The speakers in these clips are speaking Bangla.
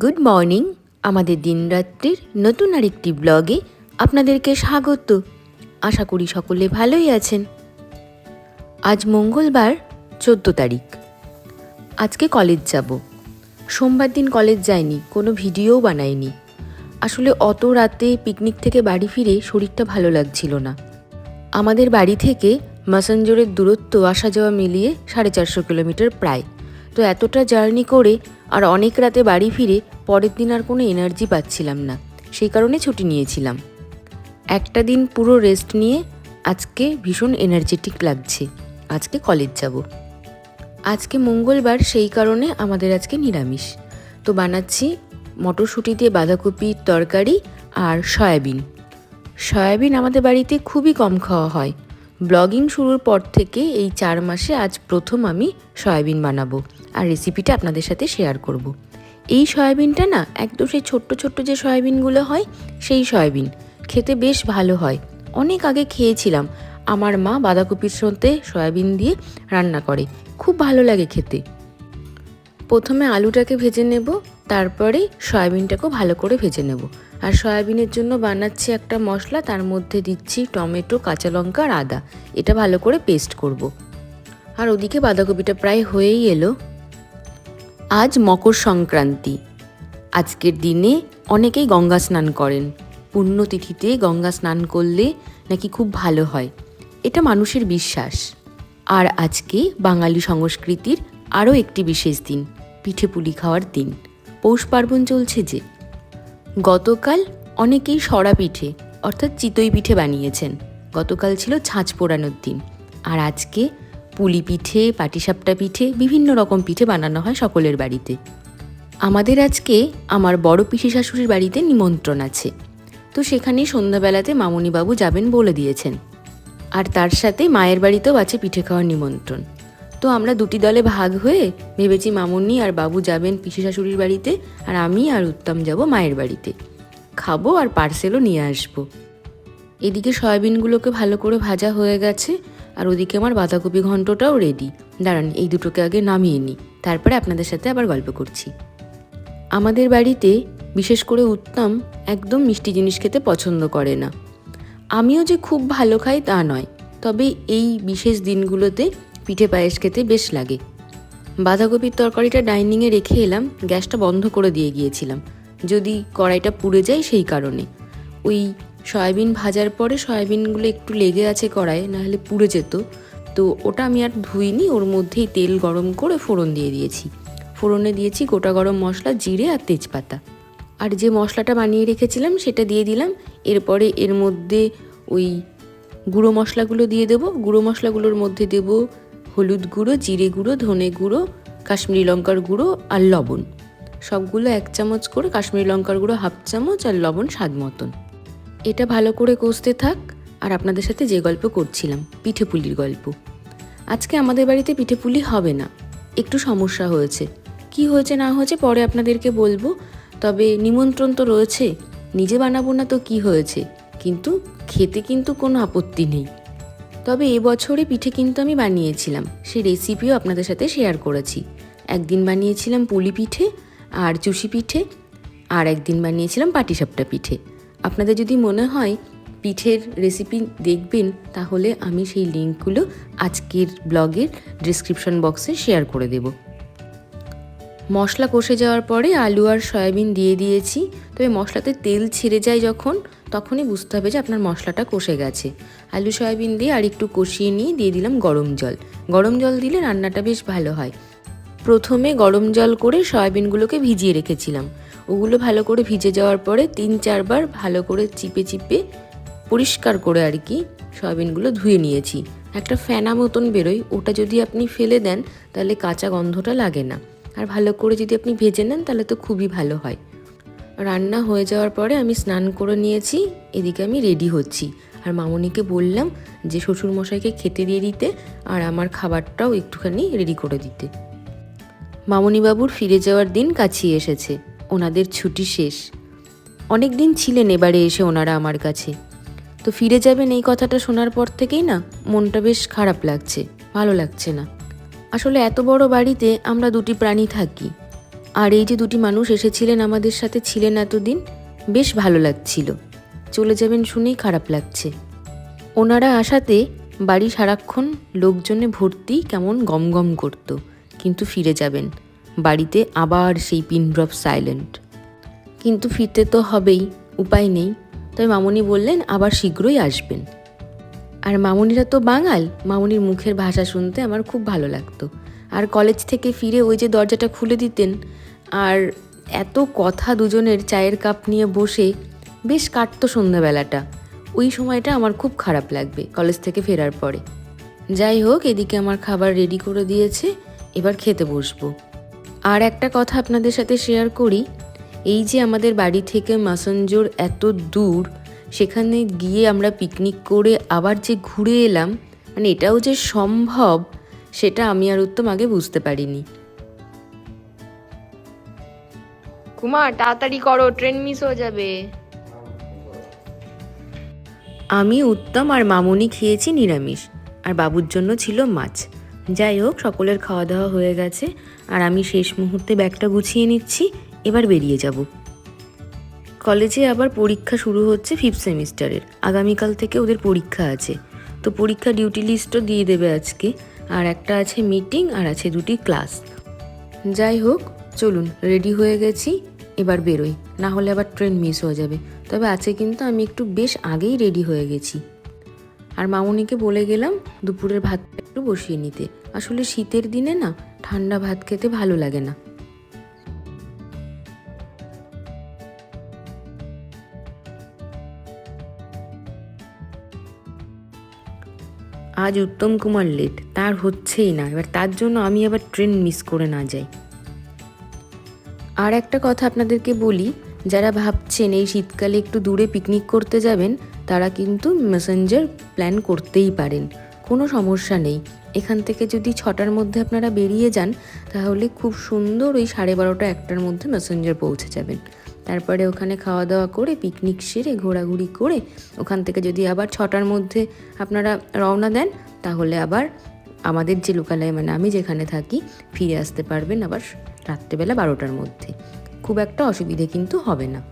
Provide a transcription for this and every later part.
গুড মর্নিং আমাদের দিনরাত্রির নতুন আরেকটি ব্লগে আপনাদেরকে স্বাগত। আশা করি সকলে ভালোই আছেন। আজ মঙ্গলবার, চোদ্দ তারিখ। আজকে কলেজ যাব। সোমবার দিন কলেজ যায়নি কোনো ভিডিও বানাইনি। আসলে অত রাতে পিকনিক থেকে বাড়ি ফিরে শরীরটা ভালো লাগছিল না। আমাদের বাড়ি থেকে মাসানজোরের দূরত্ব আসা যাওয়া মিলিয়ে সাড়ে চারশো কিলোমিটার প্রায়। তো এতটা জার্নি করে আর অনেক রাতে বাড়ি ফিরে পরের দিন আর কোনো এনার্জি পাচ্ছিলাম না। সেই কারণে ছুটি নিয়েছিলাম। একটা দিন পুরো রেস্ট নিয়ে আজকে ভীষণ এনার্জেটিক লাগছে। আজকে কলেজ যাব। আজকে মঙ্গলবার, সেই কারণে আমাদের আজকে নিরামিষ। তো বানাচ্ছি মটরশুঁটি দিয়ে বাঁধাকপির তরকারি আর সয়াবিন। সয়াবিন আমাদের বাড়িতে খুবই কম খাওয়া হয়। ব্লগিং শুরুর পর থেকে এই চার মাসে আজ প্রথম আমি সয়াবিন বানাবো আর রেসিপিটা আপনাদের সাথে শেয়ার করব। এই সয়াবিনটা না, একদম সেই ছোট্ট ছোট্ট যে সয়াবিনগুলো হয়, সেই সয়াবিন। খেতে বেশ ভালো হয়। অনেক আগে খেয়েছিলাম। আমার মা বাঁধাকপির সাথে সয়াবিন দিয়ে রান্না করে। খুব ভালো লাগে খেতে। প্রথমে আলুটাকে ভেজে নেব, তারপরে সয়াবিনটাকেও ভালো করে ভেজে নেব। আর সয়াবিনের জন্য বানাচ্ছি একটা মশলা, তার মধ্যে দিচ্ছি টমেটো, কাঁচা লঙ্কা আর আদা। এটা ভালো করে পেস্ট করব। আর ওদিকে বাঁধাকপিটা প্রায় হয়েই এলো। আজ মকর সংক্রান্তি। আজকের দিনে অনেকেই গঙ্গা স্নান করেন। পুণ্যতিথিতে গঙ্গা স্নান করলে নাকি খুব ভালো হয়। এটা মানুষের বিশ্বাস। আর আজকে বাঙালি সংস্কৃতির আরও একটি বিশেষ দিন, পিঠে পুলি খাওয়ার দিন। পৌষ পার্বণ চলছে যে। গতকাল অনেকেই সরা পিঠে, অর্থাৎ চিতই পিঠে বানিয়েছেন। গতকাল ছিল ছাঁচ পোড়ানোর দিন। আর আজকে পুলি পিঠে, পাটিসাপটা পিঠে, বিভিন্ন রকম পিঠে বানানো হয় সকলের বাড়িতে। আমাদের আজকে আমার বড় পিসি শাশুড়ির বাড়িতে নিমন্ত্রণ আছে। তো সেখানে সন্ধ্যাবেলাতে মামুনিবাবু যাবেন বলে দিয়েছেন। আর তার সাথে মায়ের বাড়িতেও আছে পিঠে খাওয়ার নিমন্ত্রণ। তো আমরা দুটি দলে ভাগ হয়ে ভেবেছি মামুনি আর বাবু যাবেন পিসি শাশুড়ির বাড়িতে আর আমি আর উত্তম যাব মায়ের বাড়িতে। খাব আর পার্সেলও নিয়ে আসব। এদিকে সয়াবিনগুলোকে ভালো করে ভাজা হয়ে গেছে আর ওদিকে আমার বাঁধাকপি ঘন্টটাও রেডি দাঁড়ান, এই দুটোকে আগে নামিয়ে নিই, তারপরে আপনাদের সাথে আবার গল্প করছি। আমাদের বাড়িতে বিশেষ করে উত্তম একদম মিষ্টি জিনিস খেতে পছন্দ করে না। আমিও যে খুব ভালো খাই তা নয়, তবে এই বিশেষ দিনগুলোতে পিঠে পায়েস খেতে বেশ লাগে। বাঁধাকপির তরকারিটা ডাইনিংয়ে রেখে এলাম, গ্যাসটা বন্ধ করে দিয়ে গিয়েছিলাম। যদি কড়াইটা পুড়ে যায় সেই কারণে। ওই সয়াবিন ভাজার পরে সয়াবিনগুলো একটু লেগে আছে কড়াইয়ে নাহলে পুড়ে যেত। তো ওটা আমি আর ধুইনি, ওর মধ্যেই তেল গরম করে ফোড়ন দিয়ে দিয়েছি। ফোড়নে দিয়েছি গোটা গরম মশলা, জিরে আর তেজপাতা। আর যে মশলাটা বানিয়ে রেখেছিলাম সেটা দিয়ে দিলাম। এরপরে এর মধ্যে ওই গুঁড়ো মশলাগুলো দিয়ে দেবো। গুঁড়ো মশলাগুলোর মধ্যে দেব হলুদ গুঁড়ো, জিরে গুঁড়ো, ধনে গুঁড়ো, কাশ্মীরি লঙ্কার গুঁড়ো আর লবণ। সবগুলো এক চামচ করে কাশ্মীরি লঙ্কার গুঁড়ো হাফ চামচ আর লবণ স্বাদ মতন। এটা ভালো করে কষতে থাক। আর আপনাদের সাথে যে গল্প করছিলাম পিঠে পুলির গল্প। আজকে আমাদের বাড়িতে পিঠে পুলি হবে না। একটু সমস্যা হয়েছে। কি হয়েছে না হয়েছে পরে আপনাদেরকে বলব। তবে নিমন্ত্রণ তো রয়েছে। নিজে বানাবো না তো কি হয়েছে? কিন্তু খেতে কিন্তু কোনো আপত্তি নেই। তবে এবছরে পিঠে কিন্তু আমি বানিয়েছিলাম। সেই রেসিপিও আপনাদের সাথে শেয়ার করেছি। একদিন বানিয়েছিলাম পুলি পিঠে আর চুষি পিঠে, আর একদিন বানিয়েছিলাম পাটিসাপটা পিঠে। আপনাদের যদি মনে হয় পিঠের রেসিপি দেখবেন, তাহলে আমি সেই লিঙ্কগুলো আজকের ব্লগের ডিসক্রিপশন বক্সে শেয়ার করে দেব। মশলা কষে যাওয়ার পরে আলু আর সয়াবিন দিয়ে দিয়েছি। তবে মশলাতে তেল ছিঁড়ে যায় যখন, তখনই বুঝতে হবে যে আপনার মশলাটা কষে গেছে। আলু, সয়াবিন দিয়ে আর একটু কষিয়ে নিয়ে দিয়ে দিলাম গরম জল। গরম জল দিলে রান্নাটা বেশ ভালো হয়। প্রথমে গরম জল করে সয়াবিনগুলোকে ভিজিয়ে রেখেছিলাম। ওগুলো ভালো করে ভিজে যাওয়ার পরে তিন, চারবার ভালো করে চিপে চিপে পরিষ্কার করে আর কি সয়াবিনগুলো ধুয়ে নিয়েছি। একটা ফেনা মতন বেরোয়, ওটা যদি আপনি ফেলে দেন, তাহলে কাঁচা গন্ধটা লাগে না। আর ভালো করে যদি আপনি ভেজে নেন, তাহলে তো খুবই ভালো হয়। রান্না হয়ে যাওয়ার পরে আমি স্নান করে নিয়েছি, এদিকে আমি রেডি হচ্ছি। আর মামনিকে বললাম যে, শ্বশুরমশাইকে খেতে দিয়ে দিতে আর আমার খাবারটাও একটুখানি রেডি করে দিতে। মামনিবাবুর ফিরে যাওয়ার দিন কাছিয়ে এসেছে। ওনাদের ছুটি শেষ। অনেক দিন ছিলেন এবারে এসে ওনারা আমার কাছে। তো ফিরে যাবেন এই কথাটা শোনার পর থেকেই না, মনটা বেশ খারাপ লাগছে, ভালো লাগছে না। আসলে এত বড় বাড়িতে আমরা দুটি প্রাণী থাকি। আর এই যে দুটি মানুষ এসেছিলেন আমাদের সাথে ছিলেন এতদিন, বেশ ভালো লাগছিল। চলে যাবেন শুনেই খারাপ লাগছে। ওনারা আসাতে বাড়ি সারাক্ষণ লোকজনে ভর্তি কেমন গম গম করত, কিন্তু ফিরে যাবেন। বাড়িতে আবার সেই পিন ড্রপ সাইলেন্ট। কিন্তু ফিরতে তো হবেই, উপায় নেই। তাই মামনি বললেন, আবার শীঘ্রই আসবেন। আর মামুনিরা তো বাঙাল। মামুনির মুখের ভাষা শুনতে আমার খুব ভালো লাগতো। আর কলেজ থেকে ফিরে ওই যে দরজাটা খুলে দিতেন, আর এত কথা দুজনের চায়ের কাপ নিয়ে বসে বেশ কাটতো সন্ধ্যাবেলাটা। ওই সময়টা আমার খুব খারাপ লাগবে কলেজ থেকে ফেরার পরে। যাই হোক, এদিকে আমার খাবার রেডি করে দিয়েছে, এবার খেতে বসবো। আর একটা কথা আপনাদের সাথে শেয়ার করি, এই যে আমাদের বাড়ি থেকে মাসঞ্জোর এত দূর সেখানে গিয়ে আমরা পিকনিক করে আবার যে ঘুরে এলাম মানে এটাও যে সম্ভব সেটা আমি আর উত্তম আগে বুঝতে পারিনি। কুমার তাড়াতাড়ি করো ট্রেন মিস হয়ে যাবে। আমি উত্তম আর মামুনি খেয়েছি নিরামিষ আর বাবুর জন্য ছিল মাছ। যাই হোক সকলের খাওয়া দাওয়া হয়ে গেছে আর আমি শেষ মুহূর্তে ব্যাগটা গুছিয়ে নিচ্ছি এবার বেরিয়ে যাব। কলেজে আবার পরীক্ষা শুরু হচ্ছে ফিফথ সেমিস্টারের। আগামীকাল থেকে ওদের পরীক্ষা আছে। তো পরীক্ষা ডিউটি লিস্টও দিয়ে দেবে আজকে। আর একটা আছে মিটিং আর আছে দুটি ক্লাস যাই হোক, চলুন রেডি হয়ে গেছি, এবার বেরোই। না হলে আবার ট্রেন মিস হয়ে যাবে। তবে আছে কিন্তু আমি একটু বেশ আগেই রেডি হয়ে গেছি। আর মামুনিকে বলে গেলাম, দুপুরের ভাতটা একটু বসিয়ে নিতে। আসলে শীতের দিনে না, ঠান্ডা ভাত খেতে ভালো লাগে না। আজ উত্তম কুমার লেট তার হচ্ছেই না। এবার তার জন্য আমি আবার ট্রেন মিস করে না যাই। আর একটা কথা আপনাদেরকে বলি, যারা ভাবছেন এই শীতকালে একটু দূরে পিকনিক করতে যাবেন, তারা কিন্তু মেসেঞ্জার প্ল্যান করতেই পারেন। কোনো সমস্যা নেই। এখান থেকে যদি ছটার মধ্যে আপনারা বেরিয়ে যান, তাহলে খুব সুন্দর ওই সাড়ে বারোটা, একটার মধ্যে মেসেঞ্জার পৌঁছে যাবেন। তারপরে ওখানে খাওয়া দাওয়া করে পিকনিক সেরে, ঘোরাঘুরি করে, ওখান থেকে যদি আবার ছটার মধ্যে আপনারা রওনা দেন, তাহলে আবার আমাদের যে লোকালয়ে মানে আমি যেখানে থাকি, ফিরে আসতে পারবেন আবার রাত্রেবেলা বারোটার মধ্যে। খুব একটা অসুবিধে কিন্তু হবে না।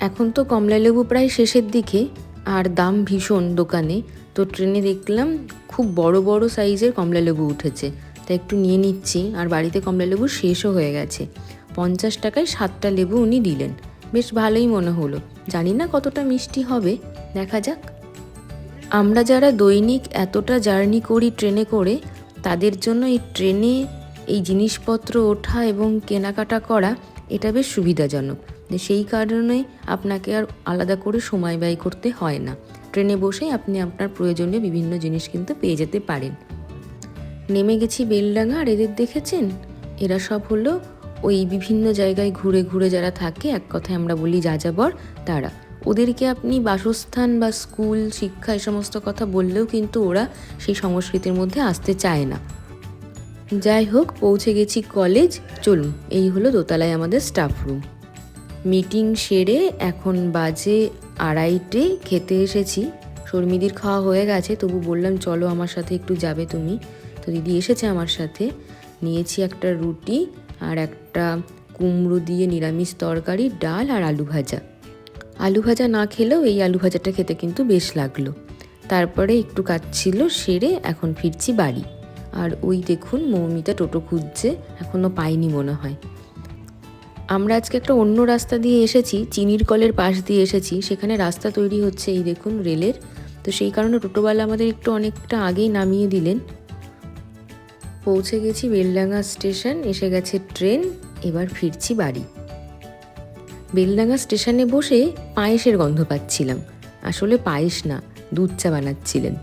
এখন তো কমলালেবু প্রায় শেষের দিকে, আর দাম ভীষণ দোকানে। তো ট্রেনে দেখলাম খুব বড় বড় সাইজের কমলালেবু উঠেছে। তাই একটু নিয়ে নিচ্ছি, আর বাড়িতে কমলালেবু শেষও হয়ে গেছে। পঞ্চাশ টাকায় সাতটা লেবু উনি দিলেন। বেশ ভালোই মনে হলো। জানি না কতটা মিষ্টি হবে। দেখা যাক। আমরা যারা দৈনিক এতটা জার্নি করি ট্রেনে করে, তাদের জন্য এই ট্রেনে এই জিনিসপত্র ওঠা এবং কেনাকাটা করা, এটা বেশ সুবিধাজনক। সেই কারণে আপনাকে আর আলাদা করে সময় ব্যয় করতে হয় না। ট্রেনে বসেই আপনি আপনার প্রয়োজনীয় বিভিন্ন জিনিস কিন্তু পেয়ে যেতে পারেন। নেমে গেছি বেলডাঙ্গা, আর এদের দেখেছেন? এরা সব হলো ওই বিভিন্ন জায়গায় ঘুরে ঘুরে যারা থাকে, এক কথায় আমরা বলি যাযাবর, তারা। ওদেরকে আপনি বাসস্থান বা স্কুল, শিক্ষা এই সমস্ত কথা বললেও কিন্তু ওরা সেই সংস্কৃতির মধ্যে আসতে চায় না। যাই হোক, পৌঁছে গেছি কলেজ। চলুন, এই হলো দোতলায় আমাদের স্টাফ রুম মিটিং সেরে এখন বাজে আড়াইটে খেতে এসেছি। শর্মিদির খাওয়া হয়ে গেছে, তবু বললাম, চলো আমার সাথে একটু যাবে তুমি। তো দিদি এসেছে আমার সাথে। নিয়েছি একটা রুটি আর একটা কুমড়ো দিয়ে নিরামিষ তরকারি, ডাল আর আলু ভাজা। আলু ভাজা না খেলেও এই আলু ভাজাটা খেতে কিন্তু বেশ লাগল। তারপরে একটু কাজ ছিল, সেরে এখন ফিরছি বাড়ি। আর ওই দেখুন মৌমিতা টোটো খুঁজছে এখনও পাইনি মনে হয়। আমরা আজকে একটা অন্য রাস্তা দিয়ে এসেছি, চিনির কলের পাশ দিয়ে এসেছি, সেখানে রাস্তা তৈরি হচ্ছে এই দেখুন রেলের। তো সেই কারণে টোটোওয়ালা আমাদের একটু অনেকটা আগেই নামিয়ে দিলেন। পৌঁছে গেছি বেলডাঙ্গা স্টেশন, এসে গেছে ট্রেন, এবার ফিরছি বাড়ি। বেলডাঙ্গা স্টেশনে বসে পায়েসের গন্ধ পাচ্ছিলাম। আসলে পায়েস না, দুধ চা বানাচ্ছিলেন।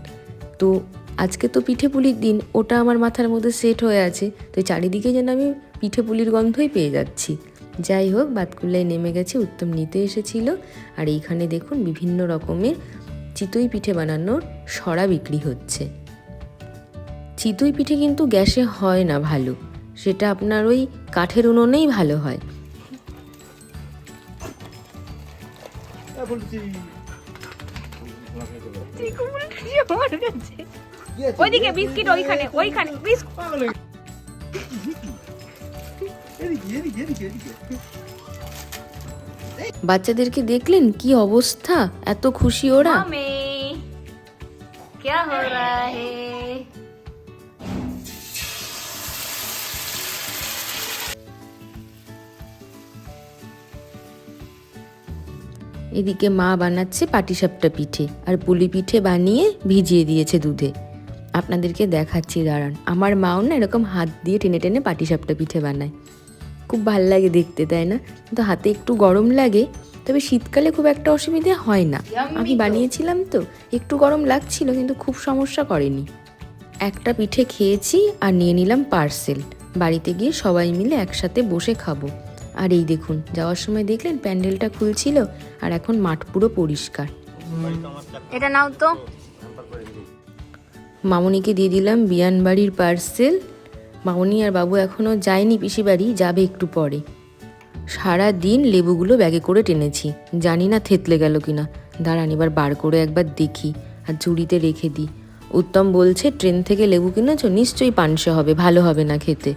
তো আজকে তো পিঠে পুলির দিন, ওটা আমার মাথার মধ্যে সেট হয়ে আছে, তো চারিদিকে যেন আমি পিঠে পুলির গন্ধই পেয়ে যাচ্ছি। যাই হোক, বাতকুল্লায় নেমে গেছে, উত্তম নিতে এসেছিল। আর এইখানে দেখুন, বিভিন্ন রকমের চিতই পিঠে বানানোর সরা বিক্রি হচ্ছে। চিতই পিঠে কিন্তু গ্যাসে হয় না ভালো সেটা আপনার ওই কাঠের উনুনেই ভালো হয় ওইদিকে বিস্কিট ওইখানে ওইখানে বিস্কুট এদিকে এদিকে এদিকে এদিকে বাচ্চাদেরকে দেখলেন কি অবস্থা এত খুশি ওরা मम्मी क्या हो रहा है এদিকে মা বানাচ্ছে পাটিসাপটা পিঠে আর পুলি পিঠে বানিয়ে ভিজিয়ে দিয়েছে দুধে। আপনাদেরকে দেখাচ্ছি দাঁড়ান। আমার মাও না এরকম হাত দিয়ে টেনে টেনে পাটিসাপটা পিঠে বানায়। খুব ভালো লাগে দেখতে তাই না? কিন্তু হাতে একটু গরম লাগে তবে শীতকালে খুব একটা অসুবিধে হয় না। আমি বানিয়েছিলাম তো একটু গরম লাগছিল কিন্তু খুব সমস্যা করেনি। একটা পিঠে খেয়েছি আর নিয়ে নিলাম পার্সেল। বাড়িতে গিয়ে সবাই মিলে একসাথে বসে খাব। আর এই দেখুন যাওয়ার সময় দেখলেন প্যান্ডেলটা খুলছিল আর এখন মাঠ পুরো পরিষ্কার। এটা নাও তো। মামনিকে দিয়ে দিলাম বিয়ান বাড়ির পার্সেল। মামনি আর বাবু এখনও যায়নি পিসি বাড়ি যাবে একটু পরে। সারা দিন লেবুগুলো ব্যাগে করে টেনেছি জানি না থেতলে গেল কিনা। দাঁড়ান এবার বার করে একবার দেখি আর ঝুড়িতে রেখে দিই। উত্তম বলছে ট্রেন থেকে লেবু কিনেছো? নিশ্চয়ই পানসে হবে ভালো হবে না খেতে।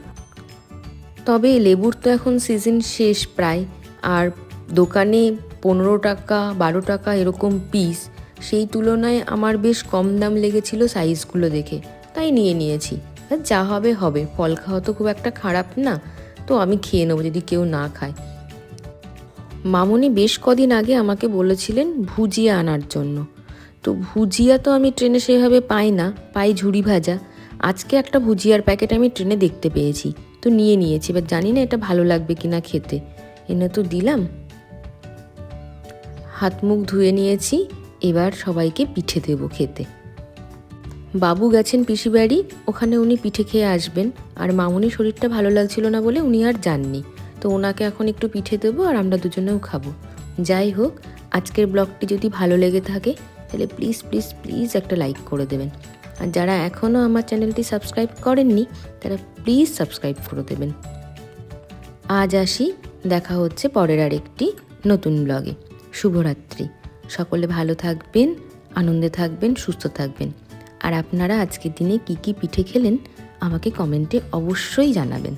তবে লেবুর তো এখন সিজন শেষ প্রায়। আর দোকানে পনেরো টাকা, বারো টাকা এরকম পিস সেই তুলনায় আমার বেশ কম দাম লেগেছিল সাইজগুলো দেখে। তাই নিয়ে নিয়েছি। যা হবে হবে। ফল খাওয়া তো খুব একটা খারাপ না। তো আমি খেয়ে নেব যদি কেউ না খায়। মামনি বেশ কদিন আগে আমাকে বলেছিলেন ভুজিয়া আনার জন্য। তো ভুজিয়া তো আমি ট্রেনে সেভাবে পাই না, পাই ঝুড়ি ভাজা। আজকে একটা ভুজিয়ার প্যাকেট আমি ট্রেনে দেখতে পেয়েছি। তো নিয়ে নিয়েছি, এবার জানি না এটা ভালো লাগবে কিনা খেতে। এনে তো দিলাম। হাত মুখ ধুয়ে নিয়েছি, এবার সবাইকে পিঠে দেবো খেতে। বাবু গেছেন পিসি বাড়ি, ওখানে উনি পিঠে খেয়ে আসবেন। আর মামুনি শরীরটা ভালো লাগছিল না বলে উনি আর যাননি। তো ওনাকে এখন একটু পিঠে দেবো আর আমরা দুজনেও খাব। যাই হোক, আজকের ব্লগটি যদি ভালো লেগে থাকে, তাহলে প্লিজ প্লিজ প্লিজ একটা লাইক করে দেবেন। আর যারা এখনও আমার চ্যানেলটি সাবস্ক্রাইব করেননি, তারা প্লিজ সাবস্ক্রাইব করে দেবেন। আজ আসি, দেখা হচ্ছে পরের আর একটি নতুন ব্লগে। শুভরাত্রি। সকলে ভালো থাকবেন, আনন্দে থাকবেন, সুস্থ থাকবেন। আর আপনারা আজকের দিনে কি কি পিঠে খেলেন, আমাকে কমেন্টে অবশ্যই জানাবেন।